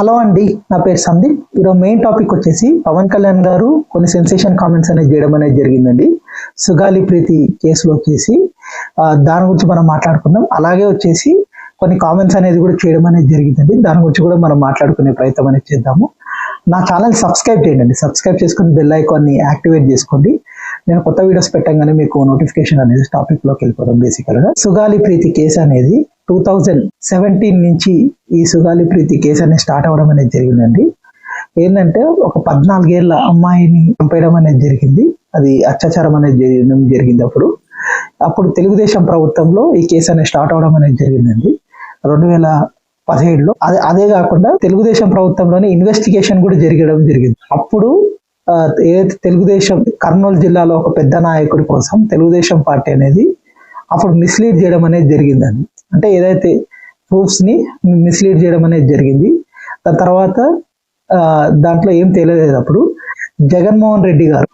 Hello అండి నా పేరు సందీప్. ఈరోజు మెయిన్ టాపిక్ వచ్చేసి పవన్ కళ్యాణ్ గారు కొన్ని సెన్సేషన్ కామెంట్స్ అనేది చేయడం అనేది జరిగిందండి. సుగాలి ప్రీతి కేసులో వచ్చేసి దాని గురించి మనం మాట్లాడుకుందాం. అలాగే వచ్చేసి కొన్ని కామెంట్స్ అనేది కూడా చేయడం అనేది జరిగిందండి. దాని గురించి కూడా మనం మాట్లాడుకునే ప్రయత్నం అనేది చేద్దాము. నా ఛానల్ సబ్స్క్రైబ్ చేయండి. సబ్స్క్రైబ్ చేసుకుని బెల్ ఐకాన్ని యాక్టివేట్ చేసుకోండి. నేను కొత్త వీడియోస్ పెట్టంగానే మీకు నోటిఫికేషన్ అనేది టాపిక్లోకి వెళ్ళిపోవడం వెళ్ళిపోతాం బేసికల్ సుగాలి ప్రీతి కేసు అనేది టూ థౌజండ్ సెవెంటీన్ నుంచి ఈ సుగాలి ప్రీతి కేసు అనేది స్టార్ట్ అవ్వడం అనేది జరిగిందండి. ఏంటంటే ఒక పద్నాలుగేళ్ళ అమ్మాయిని చంపేయడం అనేది జరిగింది. అది అత్యాచారం అనేది జరగడం జరిగింది అప్పుడు. అప్పుడు తెలుగుదేశం ప్రభుత్వంలో ఈ కేసు అనేది స్టార్ట్ అవడం అనేది జరిగిందండి. రెండు వేల పదిహేడులో అదే అదే కాకుండా తెలుగుదేశం ప్రభుత్వంలోనే ఇన్వెస్టిగేషన్ కూడా జరగడం జరిగింది. అప్పుడు ఏ ఏదైతే తెలుగుదేశం కర్నూలు జిల్లాలో ఒక పెద్ద నాయకుడి కోసం తెలుగుదేశం పార్టీ అనేది అప్పుడు మిస్లీడ్ చేయడం అనేది జరిగిందండి. అంటే ఏదైతే ప్రూఫ్స్ని మిస్లీడ్ చేయడం అనేది జరిగింది. దాని తర్వాత దాంట్లో ఏం తెలియలేదు అప్పుడు. జగన్మోహన్ రెడ్డి గారు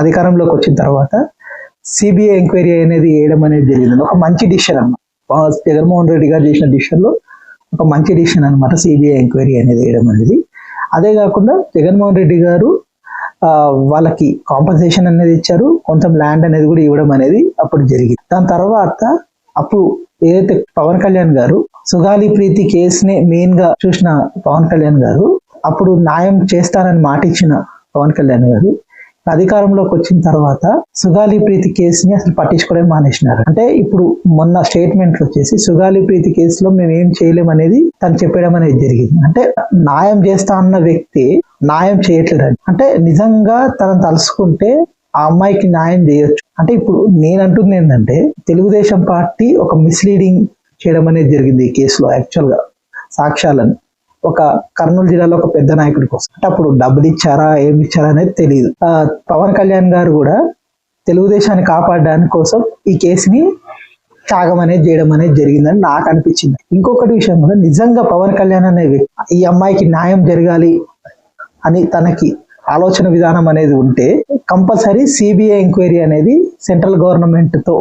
అధికారంలోకి వచ్చిన తర్వాత సిబిఐ ఎంక్వైరీ అనేది వేయడం అనేది జరిగింది ఒక మంచి డిసిషన్ అన్నమాట. జగన్మోహన్ రెడ్డి గారు చేసిన డిసిషన్లో ఒక మంచి డిసిషన్ అన్నమాట సిబిఐ ఎంక్వైరీ అనేది వేయడం అనేది. అదే కాకుండా జగన్మోహన్ రెడ్డి గారు వాళ్ళకి కాంపన్సేషన్ అనేది ఇచ్చారు కొంచెం ల్యాండ్ అనేది కూడా ఇవ్వడం అనేది అప్పుడు జరిగింది. దాని తర్వాత అప్పుడు ఏదైతే పవన్ కళ్యాణ్ గారు సుగాలి ప్రీతి కేసుని మెయిన్గా చూసిన పవన్ కళ్యాణ్ గారు అప్పుడు న్యాయం చేస్తానని మాట ఇచ్చిన పవన్ కళ్యాణ్ గారు అధికారంలోకి వచ్చిన తర్వాత సుగాలి ప్రీతి కేసుని అసలు పట్టించుకోవడం మానేసినారు. అంటే ఇప్పుడు మొన్న స్టేట్మెంట్ వచ్చేసి సుగాలి ప్రీతి కేసులో మేము ఏం చేయలేం అనేది తను చెప్పడం అనేది జరిగింది. అంటే న్యాయం చేస్తా అన్న వ్యక్తి న్యాయం చేయట్లేదు అంటే నిజంగా తనను తలుసుకుంటే ఆ అమ్మాయికి న్యాయం చేయొచ్చు. అంటే ఇప్పుడు నేనంటుంది ఏంటంటే తెలుగుదేశం పార్టీ ఒక మిస్లీడింగ్ చేయడం అనేది జరిగింది ఈ కేసులో యాక్చువల్గా సాక్ష్యాలను. ఒక కర్నూలు జిల్లాలో ఒక పెద్ద నాయకుడి కోసం. అప్పుడు డబ్బులు ఇచ్చారా ఏమి ఇచ్చారా అనేది తెలియదు పవన్ కళ్యాణ్ గారు కూడా తెలుగుదేశాన్ని కాపాడడానికి కోసం ఈ కేసుని త్యాగం అనేది చేయడం అనేది జరిగిందని నాకు అనిపించింది. ఇంకొకటి విషయం కూడా నిజంగా పవన్ కళ్యాణ్ అనే వ్యక్తి ఈ అమ్మాయికి న్యాయం జరగాలి అని తనకి ఆలోచన విధానం అనేది ఉంటే కంపల్సరీ సిబిఐ ఎంక్వైరీ అనేది సెంట్రల్ గవర్నమెంట్తో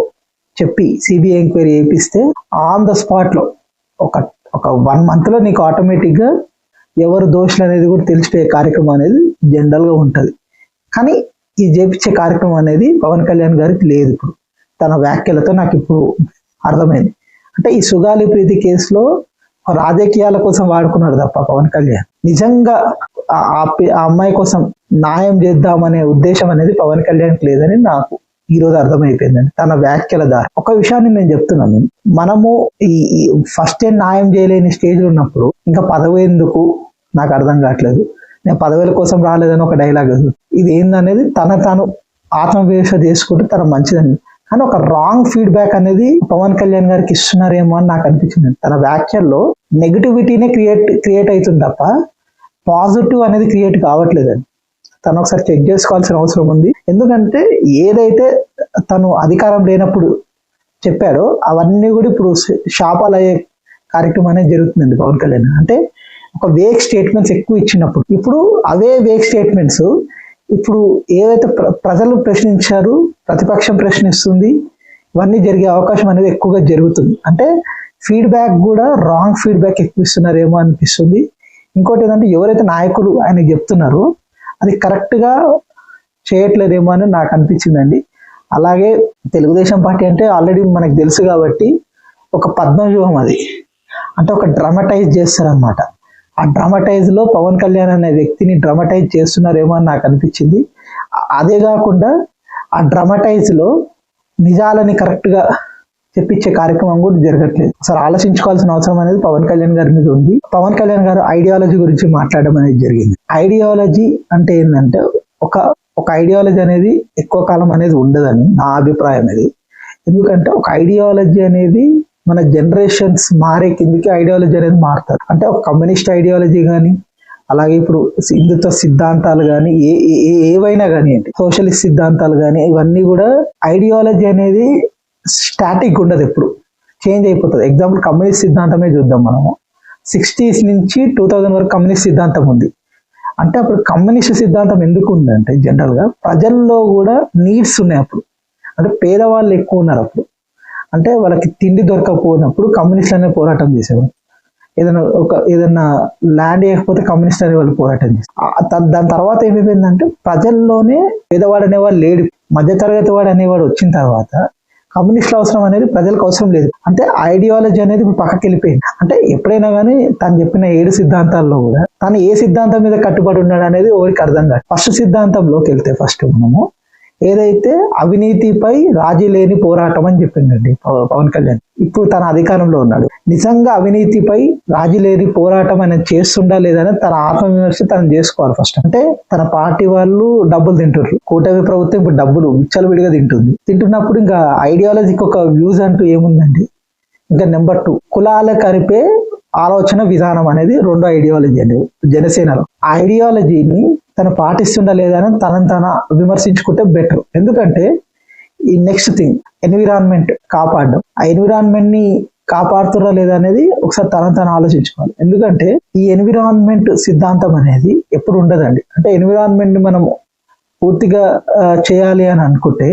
చెప్పి సిబిఐ ఎంక్వైరీ చేపిస్తే ఆన్ ద స్పాట్లో ఒక ఒక వన్ మంత్లో నీకు ఆటోమేటిక్గా ఎవరు దోషులు అనేది కూడా తెలిసిపోయే కార్యక్రమం అనేది జనరల్గా ఉంటుంది. కానీ ఈ చేపించే కార్యక్రమం అనేది పవన్ కళ్యాణ్ గారికి లేదు ఇప్పుడు. తన వ్యాఖ్యలతో నాకు ఇప్పుడు అర్థమైంది. అంటే ఈ సుగాలి ప్రీతి కేసులో రాజకీయాల కోసం వాడుకున్నాడు తప్ప పవన్ కళ్యాణ్. నిజంగా ఆ- ఆ అమ్మాయి కోసం న్యాయం చేద్దామనే ఉద్దేశం అనేది పవన్ కళ్యాణ్కి లేదని నాకు ఈ రోజు అర్థమైపోయిందండి. తన వ్యాఖ్యల ద్వారా ఒక విషయాన్ని నేను చెప్తున్నాను. మనము ఈ ఫస్ట్ ఏం న్యాయం చేయలేని స్టేజ్లో ఉన్నప్పుడు ఇంకా పదవి ఎందుకు? నాకు అర్థం కావట్లేదు. నేను పదవుల కోసం రాలేదని ఒక డైలాగ్ ఇది ఏందనేది తన తాను ఆత్మవిమర్శ చేసుకుంటే తన మంచిదని. కానీ ఒక రాంగ్ ఫీడ్బ్యాక్ అనేది పవన్ కళ్యాణ్ గారికి ఇస్తున్నారేమో అని నాకు అనిపించింది. తన వ్యాఖ్యల్లో నెగిటివిటీనే క్రియేట్ క్రియేట్ అవుతుంది తప్ప పాజిటివ్ అనేది క్రియేట్ కావట్లేదండి. తను ఒకసారి చెక్ చేసుకోవాల్సిన అవసరం ఉంది. ఎందుకంటే ఏదైతే తను అధికారం లేనప్పుడు చెప్పాడో అవన్నీ కూడా ఇప్పుడు శాపాలు అయ్యే కార్యక్రమం అనేది జరుగుతుందండి పవన్ కళ్యాణ్. అంటే ఒక వేక్ స్టేట్మెంట్స్ ఎక్కువ ఇచ్చినప్పుడు. ఇప్పుడు అవే వేక్ స్టేట్మెంట్స్ ఇప్పుడు ఏదైతే ప్ర- ప్రజలు ప్రశ్నించారు ప్రతిపక్షం ప్రశ్నిస్తుంది ఇవన్నీ జరిగే అవకాశం అనేది ఎక్కువగా జరుగుతుంది. అంటే ఫీడ్బ్యాక్ కూడా రాంగ్ ఫీడ్బ్యాక్ ఎక్కువ ఇస్తున్నారేమో అనిపిస్తుంది. ఇంకోటి ఏంటంటే ఎవరైతే నాయకులు ఆయన చెప్తున్నారో అది కరెక్ట్గా చేయట్లేదేమో అని నాకు అనిపించిందండి. అలాగే తెలుగుదేశం పార్టీ అంటే ఆల్రెడీ మనకు తెలుసు కాబట్టి ఒక పద్మవ్యూహం అది. అంటే ఒక డ్రామటైజ్ చేస్తారనమాట ఆ డ్రామటైజ్లో పవన్ కళ్యాణ్ అనే వ్యక్తిని డ్రామటైజ్ చేస్తున్నారేమో అని నాకు అనిపించింది. అదే కాకుండా ఆ డ్రామటైజ్లో నిజాలని కరెక్ట్గా చెప్పించే కార్యక్రమం కూడా జరగట్లేదు. అసలు ఆలోచించుకోవాల్సిన అవసరం అనేది పవన్ కళ్యాణ్ గారి మీద ఉంది. పవన్ కళ్యాణ్ గారు ఐడియాలజీ గురించి మాట్లాడడం అనేది జరిగింది. ఐడియాలజీ అంటే ఏంటంటే ఒక ఒక ఐడియాలజీ అనేది ఎక్కువ కాలం అనేది ఉండదని నా అభిప్రాయం అది ఎందుకంటే ఒక ఐడియాలజీ అనేది మన జనరేషన్స్ మారే కిందికి ఐడియాలజీ అనేది మారుతారు అంటే ఒక కమ్యూనిస్ట్ ఐడియాలజీ కానీ అలాగే ఇప్పుడు హిందుత్వ సిద్ధాంతాలు కానీ ఏ ఏ- ఏ- ఏవైనా కానీ సోషలిస్ట్ సిద్ధాంతాలు కానీ ఇవన్నీ కూడా ఐడియాలజీ అనేది స్టాటిక్ ఉండదు ఎప్పుడు. చేంజ్ అయిపోతుంది. ఎగ్జాంపుల్ కమ్యూనిస్ట్ సిద్ధాంతమే చూద్దాం మనము. సిక్స్టీస్ నుంచి టూ థౌజండ్ వరకు కమ్యూనిస్ట్ సిద్ధాంతం ఉంది. అంటే అప్పుడు కమ్యూనిస్ట్ సిద్ధాంతం ఎందుకు ఉందంటే జనరల్గా ప్రజల్లో కూడా నీడ్స్ ఉన్నాయి అప్పుడు. అంటే పేదవాళ్ళు ఎక్కువ ఉన్నారు అప్పుడు. అంటే వాళ్ళకి తిండి దొరకకపోయినప్పుడు కమ్యూనిస్ట్ అనే పోరాటం చేసేవారు ఏదైనా ఒక ఏదైనా ల్యాండ్ వేయకపోతే కమ్యూనిస్ట్ అనే వాళ్ళు పోరాటం చేస్తారు దాని తర్వాత ఏమైపోయిందంటే ప్రజల్లోనే పేదవాడు అనేవాడు లేడు. మధ్యతరగతి వాడు అనేవాడు వచ్చిన తర్వాత కమ్యూనిస్టుల అవసరం అనేది ప్రజలకు అవసరం లేదు. అంటే ఐడియాలజీ అనేది ఇప్పుడు పక్కకి వెళ్ళిపోయింది. అంటే ఎప్పుడైనా కానీ తను చెప్పిన ఏడు సిద్ధాంతాల్లో కూడా తను ఏ సిద్ధాంతం మీద కట్టుబడి ఉన్నాడు అనేది ఎవరికి అర్థం కాదు. ఫస్ట్ సిద్ధాంతంలోకి వెళ్తే ఫస్ట్ మనము ఏదైతే అవినీతిపై రాజీ లేని పోరాటం అని చెప్పిండండి పవన్ కళ్యాణ్. ఇప్పుడు తన అధికారంలో ఉన్నాడు. నిజంగా అవినీతిపై రాజీ లేని పోరాటం ఆయన చేస్తుండా లేదని తన ఆత్మవిమర్శ తను చేసుకోవాలి ఫస్ట్. అంటే తన పార్టీ వాళ్ళు డబ్బులు తింటారు కూటమి ప్రభుత్వం ఇప్పుడు డబ్బులు విచ్చలు విడిగా తింటుంది. తింటున్నప్పుడు ఇంకా ఐడియాలజీకి ఒక వ్యూస్ అంటూ ఏముందండి? ఇంకా నెంబర్ టూ కులాల కరిపే ఆలోచన విధానం అనేది రెండో ఐడియాలజీ అండి. జనసేనలో. ఆ ఐడియాలజీని తను పాటిస్తుండ లేదని తనని తన విమర్శించుకుంటే బెటర్ ఎందుకంటే ఈ నెక్స్ట్ థింగ్ ఎన్విరాన్మెంట్ కాపాడడం. ఆ ఎన్విరాన్మెంట్ని కాపాడుతురా లేదా అనేది ఒకసారి తనని తను ఆలోచించుకోవాలి. ఎందుకంటే ఈ ఎన్విరాన్మెంట్ సిద్ధాంతం అనేది ఎప్పుడు ఉండదండి. అంటే ఎన్విరాన్మెంట్ని మనం పూర్తిగా చేయాలి అని అనుకుంటే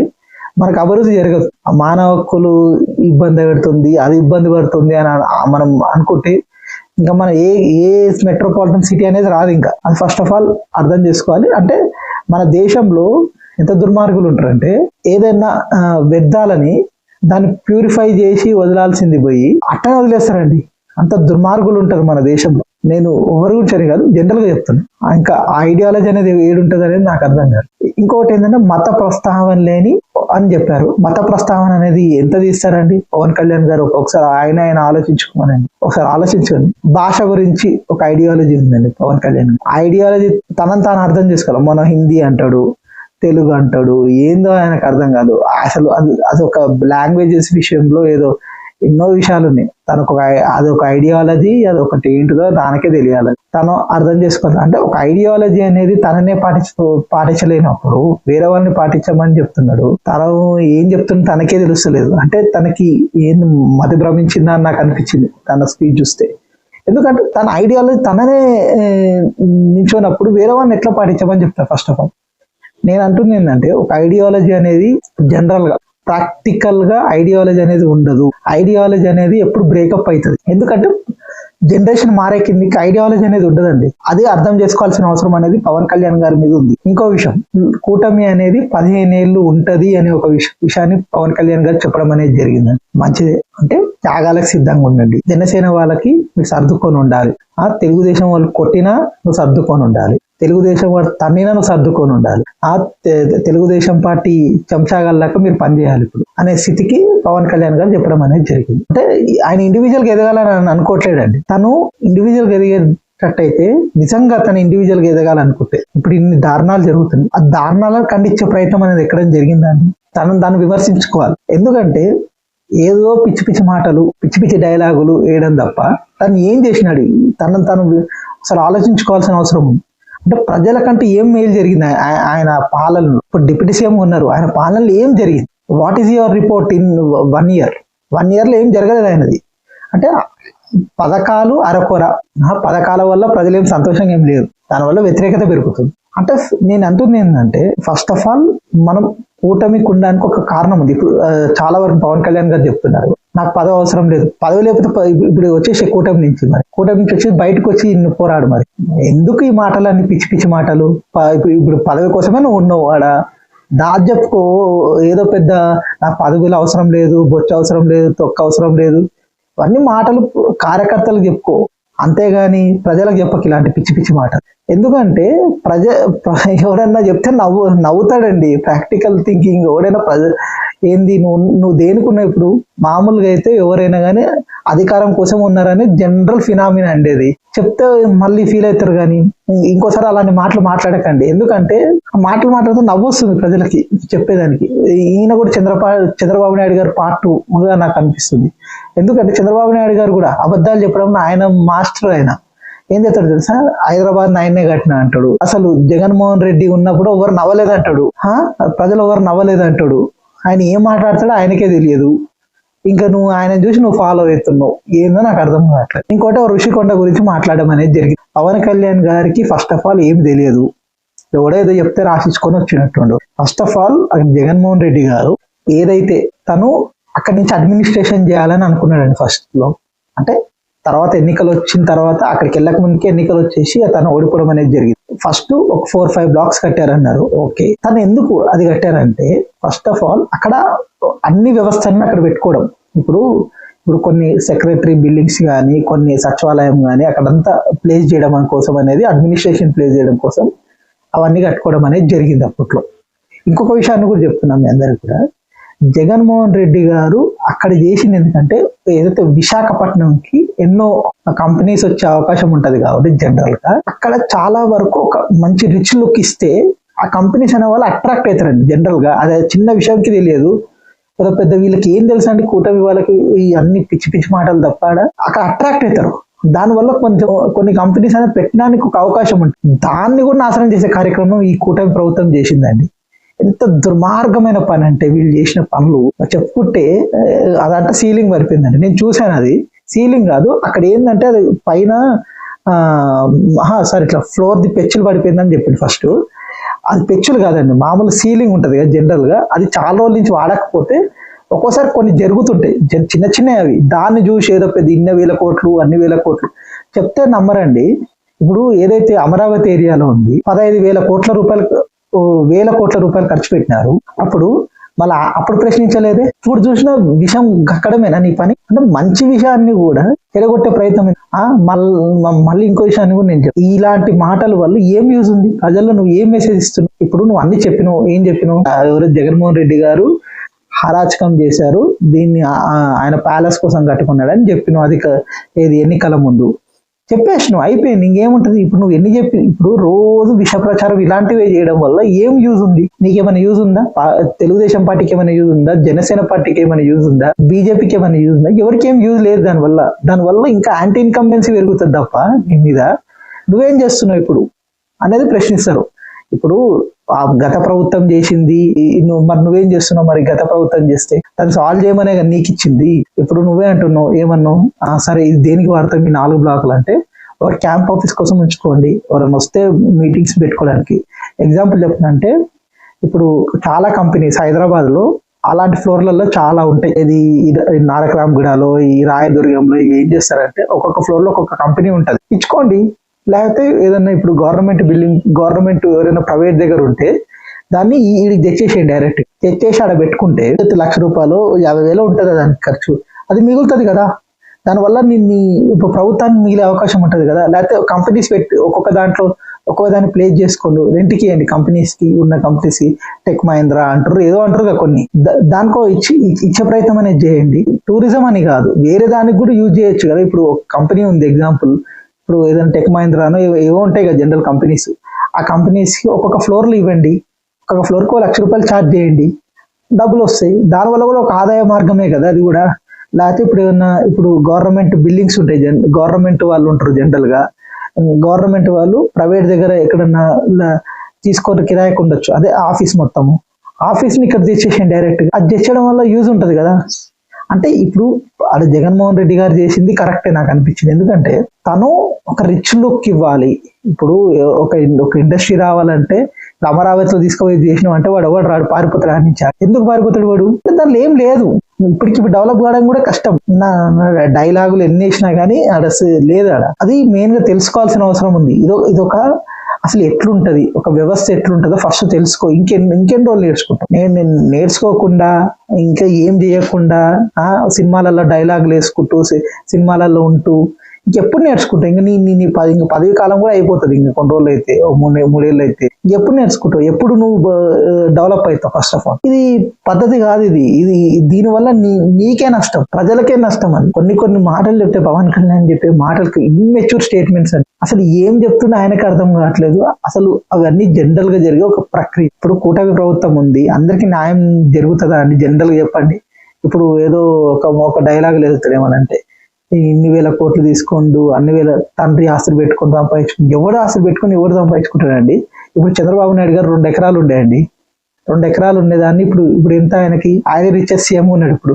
మనకు అభివృద్ధి జరగదు. ఆ మానవ హక్కులు ఇబ్బంది పెడుతుంది అది ఇబ్బంది పడుతుంది అని మనం అనుకుంటే ఇంకా మన ఏ ఏ మెట్రోపాలిటన్ సిటీ అనేది రాదు ఇంకా. అది ఫస్ట్ ఆఫ్ ఆల్ అర్థం చేసుకోవాలి. అంటే మన దేశంలో ఎంత దుర్మార్గులు ఉంటారంటే ఏదైనా వ్యర్థాలని దాన్ని ప్యూరిఫై చేసి వదలాల్సింది పోయి అట్ట వదిలేస్తారండి. అంత దుర్మార్గులు ఉంటారు మన దేశంలో. నేను ఎవరు గురించి కాదు జనరల్గా చెప్తాను ఇంకా ఐడియాలజీ అనేది ఏడుంటది అనేది నాకు అర్థం కాదు. ఇంకొకటి ఏంటంటే మత ప్రస్తావన లేని అని చెప్పారు. మత ప్రస్తావన అనేది ఎంత తీస్తారండి? పవన్ కళ్యాణ్ గారు ఒకసారి ఆయన ఆయన ఆలోచించుకోమనండి. ఒకసారి ఆలోచించుకోండి. భాష గురించి ఒక ఐడియాలజీ ఉందండి పవన్ కళ్యాణ్ ఐడియాలజీ తనని తాను అర్థం చేసుకోవాలి. మనం హిందీ అంటాడు తెలుగు అంటాడు ఏందో ఆయనకు అర్థం కాదు. అసలు అది అది ఒక లాంగ్వేజెస్ విషయంలో ఏదో ఎన్నో విషయాలు ఉన్నాయి. తనకు ఒక ఐ- అది ఒక ఐడియాలజీ అది ఒకటి ఏంటిదో దానికే తెలియాలి. తను అర్థం చేసుకోవాలి అంటే ఒక ఐడియాలజీ అనేది తననే పాటించ పాటించలేనప్పుడు వేరే వాళ్ళని పాటించమని చెప్తున్నాడు. తను ఏం చెప్తున్నా తనకే తెలుస్తలేదు. అంటే తనకి ఏం మతి భ్రమించిందా అని నాకు అనిపించింది తన స్పీచ్ చూస్తే. ఎందుకంటే తన ఐడియాలజీ తననే ఏ, వేరే వాళ్ళని ఎట్లా పాటించమని చెప్తారు ఫస్ట్ ఆఫ్ ఆల్ నేను అంటుంది ఏంటంటే ఒక ఐడియాలజీ అనేది జనరల్గా ప్రాక్టికల్గా ప్రాక్టికల్గా ఐడియాలజీ అనేది ఉండదు. ఐడియాలజీ అనేది ఎప్పుడు బ్రేకప్ అవుతుంది ఎందుకంటే జనరేషన్ మారే కిందికి ఐడియాలజీ అనేది ఉండదండి. అదే అర్థం చేసుకోవాల్సిన అవసరం అనేది పవన్ కళ్యాణ్ గారి మీద ఉంది. ఇంకో విషయం కూటమి అనేది పదిహేను ఏళ్ళు ఉంటది అనే ఒక విషయాన్ని పవన్ కళ్యాణ్ గారు చెప్పడం అనేది జరిగింది మంచిదే. అంటే త్యాగాలకు సిద్ధంగా ఉండండి. జనసేన వాళ్ళకి మీరు సర్దుకొని ఉండాలి. ఆ తెలుగుదేశం వాళ్ళు కొట్టినా నువ్వు సర్దుకొని ఉండాలి. తెలుగుదేశం వారు తన్నినా సర్దుకొని ఉండాలి. ఆ తె- తెలుగుదేశం పార్టీ చెంచాగల్లాక మీరు పనిచేయాలి ఇప్పుడు అనే స్థితికి పవన్ కళ్యాణ్ గారు చెప్పడం అనేది జరిగింది. అంటే ఆయన ఇండివిజువల్గా ఎదగాలని అనుకోవట్లేదండి. తను ఇండివిజువల్ ఎదిగే అయితే నిజంగా తన ఇండివిజువల్గా ఎదగాలనుకుంటే ఇప్పుడు ఇన్ని దారుణాలు జరుగుతున్నాయి. ఆ దారుణాలను ఖండించే ప్రయత్నం అనేది ఎక్కడ జరిగిందండి? తను దాన్ని విమర్శించుకోవాలి. ఎందుకంటే ఏదో పిచ్చి పిచ్చి మాటలు పిచ్చి పిచ్చి డైలాగులు వేయడం తప్ప తను ఏం చేసినాడు? తనను తను అసలు ఆలోచించుకోవాల్సిన అవసరం ఉంది. అంటే ప్రజలకంటే ఏం మేలు జరిగింది? ఆయన పాలనలో. ఇప్పుడు డిప్యూటీ సీఎం ఉన్నారు. ఆయన పాలనలో ఏం జరిగింది? What is your report in one year one ఇయర్లో ఏం జరగలేదు ఆయనది. అంటే పథకాలు అరకొర. పథకాల వల్ల ప్రజలు ఏం సంతోషంగా ఏం లేదు దానివల్ల వ్యతిరేకత పెరుగుతుంది. అంటే నేను అంటుంది ఏంటంటే ఫస్ట్ ఆఫ్ ఆల్ మనం కూటమికి ఉండడానికి ఒక కారణం ఉంది. ఇప్పుడు చాలా వరకు పవన్ కళ్యాణ్ గారు చెప్తున్నారు. నాకు పదవి అవసరం లేదు. పదవి లేకపోతే ఇప్పుడు- వచ్చేసి కూటమి నుంచి మరి. కూటమి నుంచి వచ్చి బయటకు వచ్చి ఇన్ని పోరాడు మరి. ఎందుకు ఈ మాటలన్నీ పిచ్చి పిచ్చి మాటలు? ప- ఇప్పుడు ఇప్పుడు పదవి కోసమే నువ్వు ఉన్నావు ఆడ. దాది ఏదో పెద్ద నాకు పదవులు అవసరం లేదు బొచ్చు అవసరం లేదు తొక్క అవసరం లేదు. ఇవన్నీ మాటలు కార్యకర్తలు చెప్పుకో. అంతేగాని ప్రజలకు చెప్పకు ఇలాంటి పిచ్చి పిచ్చి మాటలు. ఎందుకంటే ప్రజ ఎవరన్నా చెప్తే నవ్వు నవ్వుతాడండి. ప్రాక్టికల్ థింకింగ్ ఎవడైనా ప్రజ ఏంది? నువ్వు నువ్వు దేనికున్నావు ఇప్పుడు మామూలుగా అయితే ఎవరైనా కానీ అధికారం కోసం ఉన్నారని జనరల్ ఫినామినా అండేది చెప్తే మళ్ళీ ఫీల్ అవుతారు కానీ ఇంకోసారి అలాంటి మాటలు మాట్లాడకండి. ఎందుకంటే మాటలు మాట్లాడితే నవ్వు వస్తుంది ప్రజలకి చెప్పేదానికి. ఈయన కూడా చంద్రబా చంద్రబాబు నాయుడు గారు పార్ట్ టూగా నాకు అనిపిస్తుంది. ఎందుకంటే చంద్రబాబు నాయుడు గారు కూడా అబద్ధాలు చెప్పడం ఆయన మాస్టర్ ఆయన. ఏం చేస్తాడు తెలుసా? హైదరాబాద్ నాయనే కట్టిన అంటాడు. అసలు జగన్మోహన్ రెడ్డి ఉన్నప్పుడు ఎవరు నవ్వలేదంటాడు. ప్రజలు ఎవరు నవ్వలేదంటాడు. ఆయన ఏం మాట్లాడతాడో ఆయనకే తెలియదు. ఇంకా నువ్వు ఆయన చూసి నువ్వు ఫాలో అవుతున్నావు ఏందో నాకు అర్థం కావట్లేదు. ఇంకోటి ఋషికొండ గురించి మాట్లాడడం అనేది జరిగింది. పవన్ కళ్యాణ్ గారికి ఫస్ట్ ఆఫ్ ఆల్ ఏం తెలియదు. ఎవడో ఏదో చెప్తే రాసిచ్చుకొని వచ్చినట్టుండు. First of all Jaganmohan Reddy గారు ఏదైతే తను అక్కడి నుంచి అడ్మినిస్ట్రేషన్ చేయాలని అనుకున్నాడండి ఫస్ట్లో. అంటే తర్వాత ఎన్నికలు వచ్చిన తర్వాత అక్కడికి వెళ్ళక ముందుకే ఎన్నికలు వచ్చేసి తను ఓడిపోవడం అనేది జరిగింది. ఫస్ట్ ఒక ఫోర్ ఫైవ్ బ్లాక్స్ కట్టారన్నారు. ఓకే. తను ఎందుకు అది కట్టారంటే ఫస్ట్ ఆఫ్ ఆల్ అక్కడ అన్ని వ్యవస్థలను అక్కడ పెట్టుకోవడం. ఇప్పుడు ఇప్పుడు కొన్ని సెక్రటరీ బిల్డింగ్స్ కానీ కొన్ని సచివాలయం కానీ అక్కడంతా ప్లేస్ చేయడం కోసం అనేది అడ్మినిస్ట్రేషన్ ప్లేస్ చేయడం కోసం అవన్నీ కట్టుకోవడం అనేది జరిగింది అప్పట్లో. ఇంకొక విషయాన్ని కూడా చెప్తున్నాం మీ అందరికి కూడా. జగన్మోహన్ రెడ్డి గారు అక్కడ చేసింది ఎందుకంటే ఏదైతే విశాఖపట్నంకి ఎన్నో కంపెనీస్ వచ్చే అవకాశం ఉంటది కాబట్టి జనరల్గా అక్కడ చాలా వరకు ఒక మంచి రిచ్ లుక్ ఇస్తే ఆ కంపెనీస్ అనే వాళ్ళు అట్రాక్ట్ అవుతారండి జనరల్గా అదే చిన్న విషయంకి తెలియదు. పెద్ద పెద్ద వీళ్ళకి ఏం తెలుసు అండి కూటమి వాళ్ళకి ఈ అన్ని పిచ్చి పిచ్చి మాటలు తప్ప అక్కడ అట్రాక్ట్ అవుతారు. దానివల్ల కొంచెం కొన్ని కంపెనీస్ అనేది పెట్టడానికి ఒక అవకాశం ఉంటుంది. దాన్ని కూడా నాశనం చేసే కార్యక్రమం ఈ కూటమి ప్రభుత్వం చేసిందండి. ఎంత దుర్మార్గమైన పని అంటే వీళ్ళు చేసిన పనులు. చెప్పుకుంటే అదంతా సీలింగ్ పడిపోయిందండి నేను చూశాను అది. సీలింగ్ కాదు అక్కడ ఏంటంటే అది పైన సార్ ఇట్లా ఫ్లోర్ ది పెచ్చులు పడిపోయిందని చెప్పింది ఫస్ట్. అది పెచ్చులు కాదండి మామూలు సీలింగ్ ఉంటుంది కదా జనరల్గా. అది చాలా రోజుల నుంచి వాడకపోతే ఒక్కోసారి కొన్ని జరుగుతుంటాయి. చిన్న చిన్నవి అవి. దాన్ని చూసి ఏదో పెద్ద ఇన్ని వేల కోట్లు అన్ని వేల కోట్లు. చెప్తే నమ్మరండి. ఇప్పుడు ఏదైతే అమరావతి ఏరియాలో ఉంది పదహైదు వేల కోట్ల రూపాయలు వేల కోట్ల రూపాయలు ఖర్చు పెట్టినారు. అప్పుడు మళ్ళీ అప్పుడు ప్రశ్నించలేదే? ఇప్పుడు చూసిన విషయం గక్కడమేనా నీ పని? అంటే మంచి విషయాన్ని కూడా చెడగొట్టే ప్రయత్నం మళ్ళీ మళ్ళీ ఇంకో విషయాన్ని కూడా నేను చెప్తాను ఇలాంటి మాటల వల్ల ఏం యూజ్ ఉంది? ప్రజల్లో నువ్వు ఏం మెసేజ్ ఇస్తున్నావు? ఇప్పుడు నువ్వు అన్ని చెప్పినావు ఏం చెప్పినావు? ఎవరు జగన్మోహన్ రెడ్డి గారు హరాచకం చేశారు. దీన్ని ఆయన ప్యాలెస్ కోసం కట్టుకున్నాడని చెప్పినావు. అది ఏది ఎన్నికల ముందు. చెప్పేసినావు అయిపోయింది ఇంకేముంటుంది? ఇప్పుడు నువ్వు ఎన్ని చెప్పి ఇప్పుడు రోజు విష ప్రచారం ఇలాంటివే చేయడం వల్ల ఏం యూజ్ ఉంది? నీకేమైనా యూజ్ ఉందా? పా- తెలుగుదేశం పార్టీకి ఏమైనా యూజ్ ఉందా? జనసేన పార్టీకి ఏమైనా యూజ్ ఉందా? బీజేపీకి ఏమైనా యూజ్ ఉందా? ఎవరికి ఏం యూజ్ లేదు దానివల్ల దానివల్ల ఇంకా యాంటీ ఇన్కంబెన్సీ పెరుగుతుంది తప్ప నీ మీద. నువ్వేం చేస్తున్నావు ఇప్పుడు? అనేది ప్రశ్నిస్తారు. ఇప్పుడు ఆ గత ప్రభుత్వం చేసింది నువ్వు మరి నువ్వేం చేస్తున్నావు మరి గత ప్రభుత్వం చేస్తే? దాన్ని సాల్వ్ చేయమనే కదా నీకు ఇచ్చింది. ఇప్పుడు నువ్వే అంటున్నావు ఏమన్నావు? సరే ఇది దేనికి వాడతాం మీ నాలుగు బ్లాకులు అంటే ఒక క్యాంప్ ఆఫీస్ కోసం ఉంచుకోండి. ఎవరైనా వస్తే మీటింగ్స్ పెట్టుకోవడానికి. ఎగ్జాంపుల్ చెప్పినంటే ఇప్పుడు చాలా కంపెనీస్ హైదరాబాద్లో అలాంటి ఫ్లోర్లలో చాలా ఉంటాయి. ఇది ఈ నారకరామ్గూడలో ఈ రాయదుర్గంలో ఏం చేస్తారంటే ఒక్కొక్క ఫ్లోర్లో ఒక్కొక్క కంపెనీ ఉంటుంది. ఇచ్చుకోండి. లేకపోతే ఏదైనా ఇప్పుడు గవర్నమెంట్ బిల్డింగ్ గవర్నమెంట్ ఎవరైనా ప్రైవేట్ దగ్గర ఉంటే దాన్ని ఈ- ఈడికి తెచ్చేసేయండి డైరెక్ట్ తెచ్చేసి ఆడ పెట్టుకుంటే లక్ష రూపాయలు యాభై వేలు ఉంటుంది దానికి ఖర్చు. అది మిగులుతుంది కదా. దానివల్ల నీ ఇప్పుడు ప్రభుత్వానికి మిగిలే అవకాశం ఉంటుంది కదా. లేకపోతే కంపెనీస్ పెట్టి ఒక్కొక్క దాంట్లో ఒక్కొక్క దాన్ని ప్లేస్ చేసుకోండి. రెంట్కి ఇవ్వండి. కంపెనీస్కి ఉన్న కంపెనీస్కి టెక్ మహేంద్ర అంటారు ఏదో అంటారు కదా కొన్ని. దా- దానికో ఇచ్చి ఇచ్చే ప్రయత్నం అనేది చేయండి. టూరిజం అని కాదు. వేరే దానికి కూడా యూజ్ చేయొచ్చు కదా. ఇప్పుడు ఒక కంపెనీ ఉంది ఎగ్జాంపుల్ ఇప్పుడు ఏదైనా టెక్ మహీంద్రానో ఏవో ఉంటాయి కదా జనరల్ కంపెనీస్ ఆ కంపెనీస్కి ఒక్కొక్క ఫ్లోర్లు ఇవ్వండి. ఒక్కొక్క ఫ్లోర్కి ఒక లక్ష రూపాయలు ఛార్జ్ చేయండి. డబ్బులు వస్తాయి. దానివల్ల కూడా ఒక ఆదాయ మార్గమే కదా అది కూడా. లేకపోతే ఇప్పుడు ఏమన్నా ఇప్పుడు గవర్నమెంట్ బిల్డింగ్స్ ఉంటాయి జన్ గవర్నమెంట్ వాళ్ళు ఉంటారు జనరల్గా గవర్నమెంట్ వాళ్ళు ప్రైవేట్ దగ్గర ఎక్కడన్నా తీసుకొని కిరాయికి ఉండొచ్చు. అదే ఆఫీస్ మొత్తము. ఆఫీస్ని ఇక్కడ తెచ్చేసాను డైరెక్ట్గా అది తెచ్చడం వల్ల యూజ్ ఉంటుంది కదా. అంటే ఇప్పుడు అది జగన్మోహన్ రెడ్డి గారు చేసింది కరెక్టే నాకు అనిపించింది. ఎందుకంటే తను ఒక రిచ్ లుక్ ఇవ్వాలి. ఇప్పుడు ఒక ఒక ఇండస్ట్రీ రావాలంటే అమరావతిలో తీసుకుపోయి చేసినాం అంటే వాడు ఎవడు రాడు? పారిపోతాడు అని ఎందుకు పారిపోతాడు వాడు? దానిలో ఏం లేదు. ఇప్పటికి ఇప్పుడు డెవలప్ కావడం కూడా కష్టం. నా డైలాగులు ఎన్ని వేసినా కానీ ఆడ లేదు ఆడ. అది మెయిన్గా తెలుసుకోవాల్సిన అవసరం ఉంది. ఇదో ఇదొక అసలు ఎట్లుంటది? ఒక వ్యవస్థ ఎట్లుంటుందో ఫస్ట్ తెలుసుకో. ఇంకెన్ని ఇంకెన్ని రోజులు నేర్చుకుంటాం? నేను నేను నేర్చుకోకుండా ఇంకా ఏం చేయకుండా సినిమాలలో డైలాగులు వేసుకుంటూ సినిమాలలో ఉంటూ ఎప్పుడు నేర్చుకుంటావు? ఇంకా నీ నీ పది ఇంకా పదవి కాలం కూడా అయిపోతుంది. ఇంక కొన్ని రోజులు అయితే మూడు మూడేళ్ళు అయితే ఎప్పుడు నేర్చుకుంటావు? ఎప్పుడు నువ్వు డెవలప్ అవుతావు ఫస్ట్ ఆఫ్ ఆల్ ఇది పద్ధతి కాదు ఇది. ఇది దీనివల్ల నీ నీకే నష్టం ప్రజలకే నష్టం అని. కొన్ని కొన్ని మాటలు చెప్తే పవన్ కళ్యాణ్ చెప్పే మాటలకు ఇమ్మెచ్యూర్ స్టేట్మెంట్స్ అని. అసలు ఏం చెప్తున్నా ఆయనకు అర్థం కావట్లేదు. అసలు అవన్నీ జనరల్గా జరిగే ఒక ప్రక్రియ. ఇప్పుడు కూటమి ప్రభుత్వం ఉంది. అందరికీ న్యాయం జరుగుతుందా అండి? జనరల్గా చెప్పండి. ఇప్పుడు ఏదో ఒక ఒక డైలాగ్ ఎదుగుతాడేమనంటే ఇన్ని వేల కోట్లు తీసుకోండు అన్ని వేల తండ్రి ఆస్తులు పెట్టుకొని సంపాదించుకుని ఎవడు ఆస్తులు పెట్టుకొని ఎవరు సంపాదించుకుంటాడండి? ఇప్పుడు చంద్రబాబు నాయుడు గారు రెండు ఎకరాలు ఉండేయండి. రెండు ఎకరాలు ఉండేదాన్ని ఇప్పుడు ఇప్పుడు ఎంత ఆయనకి? ఆయన రిచెస్ సీఎం ఉన్నాడు ఇప్పుడు.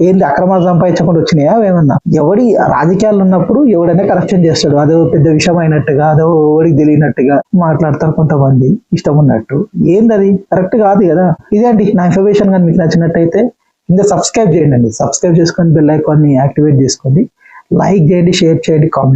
ఏంది అక్రమాలు సంపాదించకుండా వచ్చినాయా ఏమన్నా? ఎవడి రాజకీయాలు ఉన్నప్పుడు ఎవడైనా కరప్షన్ చేస్తాడు. అదో పెద్ద విషయం అయినట్టుగా అదో ఎవడికి తెలియనట్టుగా మాట్లాడతారు కొంతమంది. ఇష్టం ఉన్నట్టు. ఏంది అది కరెక్ట్ కాదు కదా. ఇదే అండి నా ఇన్ఫర్మేషన్ కానీ మీకు నచ్చినట్టయితే కింద సబ్స్క్రైబ్ చేయండి అండి. సబ్స్క్రైబ్ చేసుకొని బెల్ ఐకాన్ని యాక్టివేట్ చేసుకోండి. లైక్ చేయండి షేర్ చేయండి కామెంట్